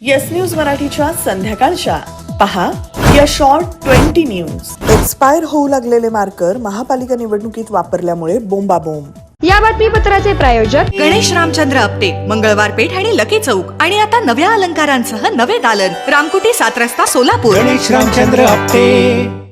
Yes news मराठीच्या संध्याकाळच्या. पहा या शॉर्ट ट्वेंटी न्यूज एक्सपायर होऊ लागलेले मार्कर महापालिका निवडणुकीत वापरल्यामुळे बोंबाबोंब. या बातमीपत्राचे प्रायोजक गणेश रामचंद्र आपटे मंगळवार पेठ आणि लकी चौक. आणि आता नव्या अलंकारांसह नवे दालन. रामकुटी सात रस्ता सोलापूर. गणेश रामचंद्र आपटे.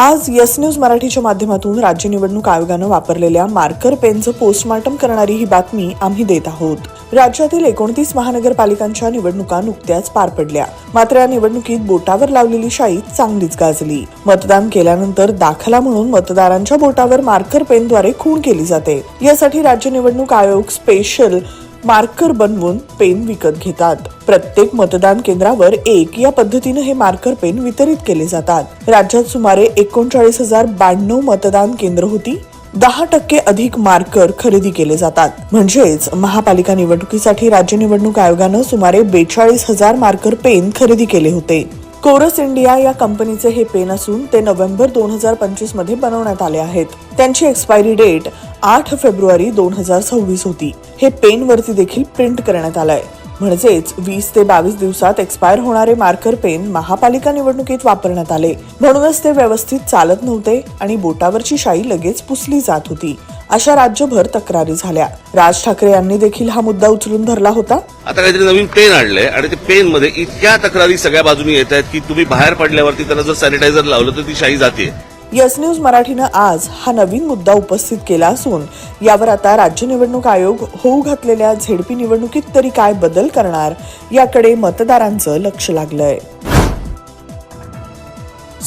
आज यस न्यूज मराठीच्या माध्यमातून राज्य निवडणूक आयोगानं वापरलेल्या मार्कर पेनचं पोस्टमार्टम करणारी ही बातमी आम्ही देत आहोत. राज्यातील एकोणतीस महानगरपालिकांच्या निवडणुका नुकत्याच पार पडल्या. मात्र या निवडणुकीत बोटावर लावलेली शाई चांगलीच गाजली. मतदान केल्यानंतर दाखला म्हणून मतदारांच्या बोटावर मार्कर पेनद्वारे खूण केली जाते. यासाठी राज्य निवडणूक आयोग स्पेशल मार्कर बनवून पेन विकत घेतात. प्रत्येक मतदान केंद्रावर एक या पद्धतीनं हे मार्कर पेन वितरित केले जातात. राज्यात सुमारे एकोणचाळीस हजार ब्याण्णव मतदान केंद्र होती. दहा टक्के अधिक मार्कर खरेदी केले जातात. म्हणजेच महापालिका निवडणुकीसाठी राज्य निवडणूक आयोगानं सुमारे बेचाळीस हजार मार्कर पेन खरेदी केले होते. कोरस इंडिया या कंपनीचे हे पेन असून ते नोव्हेंबर दोन हजार पंचवीसमध्ये बनवण्यात आले आहेत. त्यांची एक्सपायरी डेट आठ फेब्रुवारी दोन हजार सव्वीस होती. हे पेन वरती देखील प्रिंट करण्यात आलंय. म्हणजेच वीस ते बावीस दिवसात एक्सपायर होणारे मार्कर पेन महापालिका निवडणुकीत वापरण्यात आले. म्हणूनच ते व्यवस्थित चालत नव्हते आणि बोटावरची शाई लगेच पुसली जात होती. अशा राज्यभर तक्रारी झाल्या. राज ठाकरे यांनी देखील हा मुद्दा उचलून धरला होता. आता काहीतरी नवीन पेन आणलंय आणि ते पेन मध्ये इतक्या तक्रारी सगळ्या बाजूनी येत आहेत की तुम्ही बाहेर पडल्यावरती त्याला जर सॅनिटायझर लावलं तर ती शाई जाते यस न्यूज मराठीनं आज हा नवीन मुद्दा उपस्थित केला असून यावर आता राज्य निवडणूक आयोग होऊ घातलेल्या झेडपी निवडणुकीत तरी काय बदल करणार याकडे मतदारांचं लक्ष लागलंय.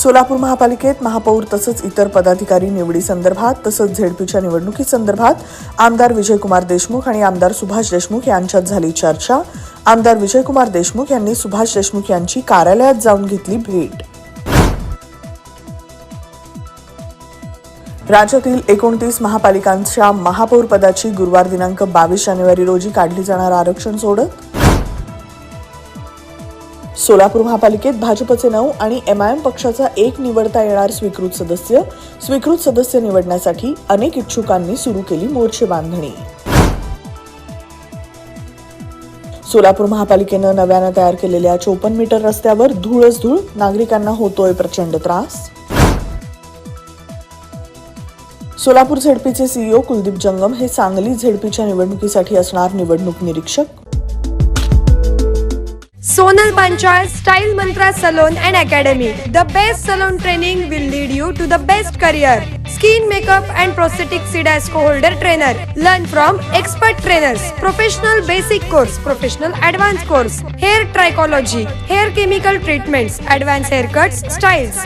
सोलापूर महापालिकेत महापौर तसंच इतर पदाधिकारी निवडी संदर्भात तसंच झेडपीच्या निवडणुकी संदर्भात आमदार विजयकुमार देशमुख आणि आमदार सुभाष देशमुख यांच्यात झाली चर्चा. आमदार विजयकुमार देशमुख यांनी सुभाष देशमुख यांची कार्यालयात जाऊन घेतली भेट. राज्यातील एकोणतीस महापालिकांच्या महापौरपदाची गुरुवार दिनांक बावीस जानेवारी रोजी काढली जाणार आरक्षण सोडत सोलापूर महापालिकेत भाजपचे नऊ आणि एमआयएम पक्षाचा एक निवडता येणार स्वीकृत सदस्य. स्वीकृत सदस्य निवडण्यासाठी अनेक इच्छुकांनी सुरू केली मोर्चे बांधणी. सोलापूर महापालिकेनं नव्यानं तयार केलेल्या चोपन्न मीटर रस्त्यावर धूळच धूळ नागरिकांना होतोय प्रचंड त्रास. सोलापूर झेडपीचे सीईओ कुलदीप जंगम हे सांगली झेडपीच्या निवडणुकीसाठी असणार निवडणूक निरीक्षक. Sonal panchayat style mantra salon and academy. The best salon training will lead you to the best career skin makeup and prosthetic CIDESCO holder trainer. Learn from expert trainers. Professional basic course professional advance course. Hair trichology hair chemical treatments advance hair cuts styles.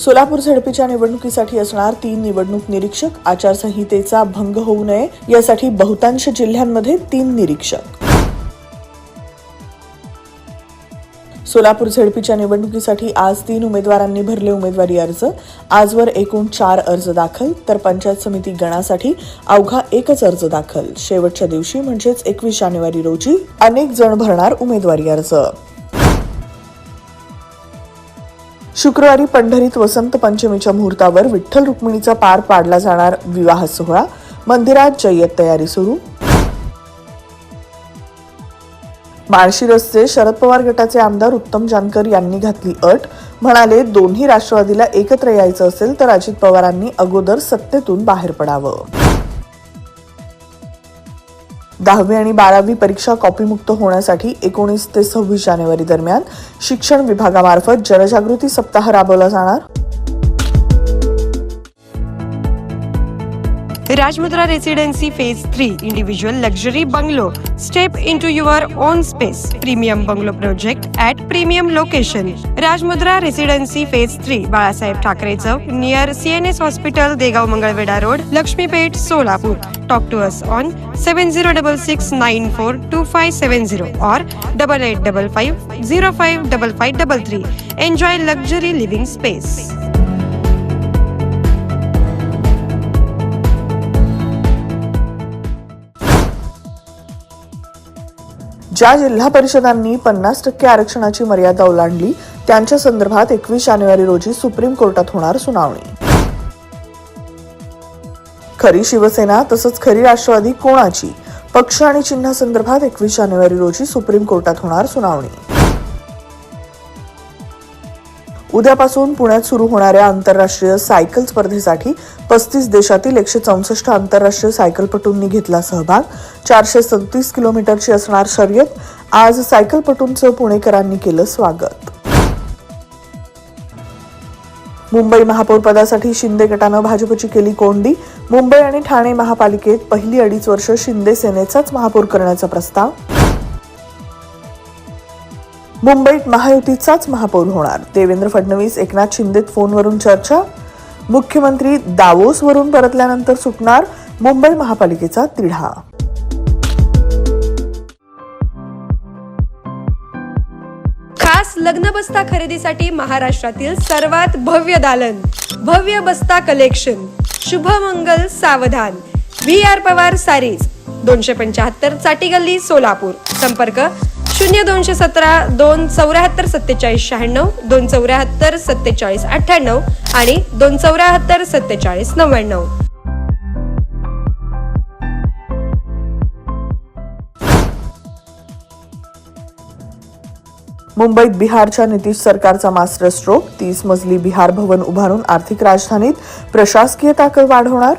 Solapur झडपीच्या निवडणुकीसाठी असणार तीन निवडणूक निरीक्षक. आचारसंहितेचा भंग होऊ नये. यासाठी बहुतांश जिल्ह्यांमध्ये तीन निरीक्षक. सोलापूर झडपीच्या निवडणुकीसाठी आज तीन उमेदवारांनी भरले उमेदवारी अर्ज. आजवर एकूण चार अर्ज दाखल. तर पंचायत समिती गणासाठी अवघा एकच अर्ज दाखल. शेवटच्या दिवशी म्हणजेच एकवीस जानेवारी रोजी अनेक जण भरणार उमेदवारी अर्ज. शुक्रवारी पंढरीत वसंत पंचमीच्या मुहूर्तावर विठ्ठल रुक्मिणीचा पार पाडला जाणार विवाह सोहळा. मंदिरात जय्यत तयारी सुरू. माळशिरसचे शरद पवार गटाचे आमदार उत्तम जानकर यांनी घातली अट. म्हणाले दोन्ही राष्ट्रवादीला एकत्र यायचं असेल तर अजित पवारांनी अगोदर सत्तेतून बाहेर पडावं. दहावी आणि बारावी परीक्षा कॉपीमुक्त होण्यासाठी एकोणीस ते सव्वीस जानेवारी दरम्यान शिक्षण विभागामार्फत जनजागृती सप्ताह राबवला जाणार. Virajmudra Residency Phase 3 Individual Luxury Bungalow. Step into your own space. Premium Bungalow Project at Premium Location. Rajmudra Residency Phase 3 Balasaheb Thakre Chowk near CNS Hospital, Degao Mangalveda Road, Lakshmipet, Solapur. Talk to us on 7066942570 or double eight double five zero five double five double three. Enjoy luxury living space. ज्या जिल्हा परिषदांनी पन्नास टक्के आरक्षणाची मर्यादा ओलांडली त्यांच्या संदर्भात एकवीस जानेवारी रोजी सुप्रीम कोर्टात होणार सुनावणी. खरी शिवसेना तसंच खरी राष्ट्रवादी कोणाची? पक्ष आणि चिन्हासंदर्भात एकवीस जानेवारी रोजी सुप्रीम कोर्टात होणार सुनावणी. उद्यापासून पुण्यात सुरू होणाऱ्या आंतरराष्ट्रीय सायकल स्पर्धेसाठी पस्तीस देशातील एकशे चौसष्ट आंतरराष्ट्रीय सायकलपटूंनी घेतला सहभाग. चारशे सदतीस किलोमीटरची असणार शर्यत. आज सायकलपटूंचं पुणेकरांनी केलं स्वागत. मुंबई महापौरपदासाठी शिंदे गटानं भाजपची केली कोंडी. मुंबई आणि ठाणे महापालिकेत पहिली अडीच वर्ष शिंदे सेनेचाच महापौर करण्याचा प्रस्ताव. मुंबईत महायुतीचाच महापौर होणार. देवेंद्र फडणवीस एकनाथ शिंदेत फोनवरून चर्चा. मुख्यमंत्री दावोसवरून परतल्यानंतर सुटणार. मुंबई महापालिकेचा तिढा. खास लग्न बस्ता खरेदीसाठी महाराष्ट्रातील सर्वात भव्य दालन. भव्य बस्ता कलेक्शन. शुभमंगल सावधान. V R Pawar sarees. दोनशे पंच्याहत्तर चाटी गल्ली सोलापूर. संपर्क शून्य दोनशे सतरा दोन चौऱ्याहत्तर सत्तेचाळीस शहाण्णव दोन चौऱ्याहत्तर सत्तेचाळीस अठ्ठ्याण्णव आणि दोन चौऱ्याहत्तर सत्तेचाळीस नव्याण्णव. मुंबईत बिहारच्या नितीश सरकारचा मास्टर स्ट्रोक तीस मजली बिहार भवन उभारून आर्थिक राजधानीत प्रशासकीय ताकद वाढवणार?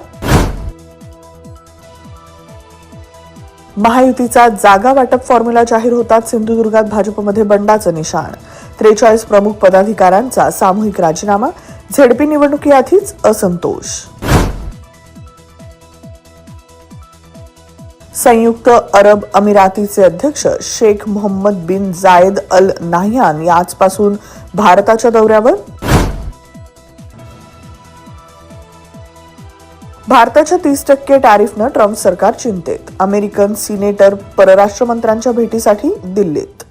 महायुतीचा जागा वाटप फॉर्म्युला जाहीर होतात सिंधुदुर्गात भाजपमध्ये बंडाचं निशाण. त्रेचाळीस प्रमुख पदाधिकाऱ्यांचा सामूहिक राजीनामा झेडपी निवडणुकीआधीच असंतोष. संयुक्त अरब अमिरातीचे अध्यक्ष शेख मोहम्मद बिन जायद अल नाह्यान या आजपासून भारताच्या दौऱ्यावर भारताच्या तीस टक्के टॅरिफनं ट्रम्प सरकार चिंतेत. अमेरिकन सिनेटर परराष्ट्र मंत्र्यांच्या भेटीसाठी दिल्लीत.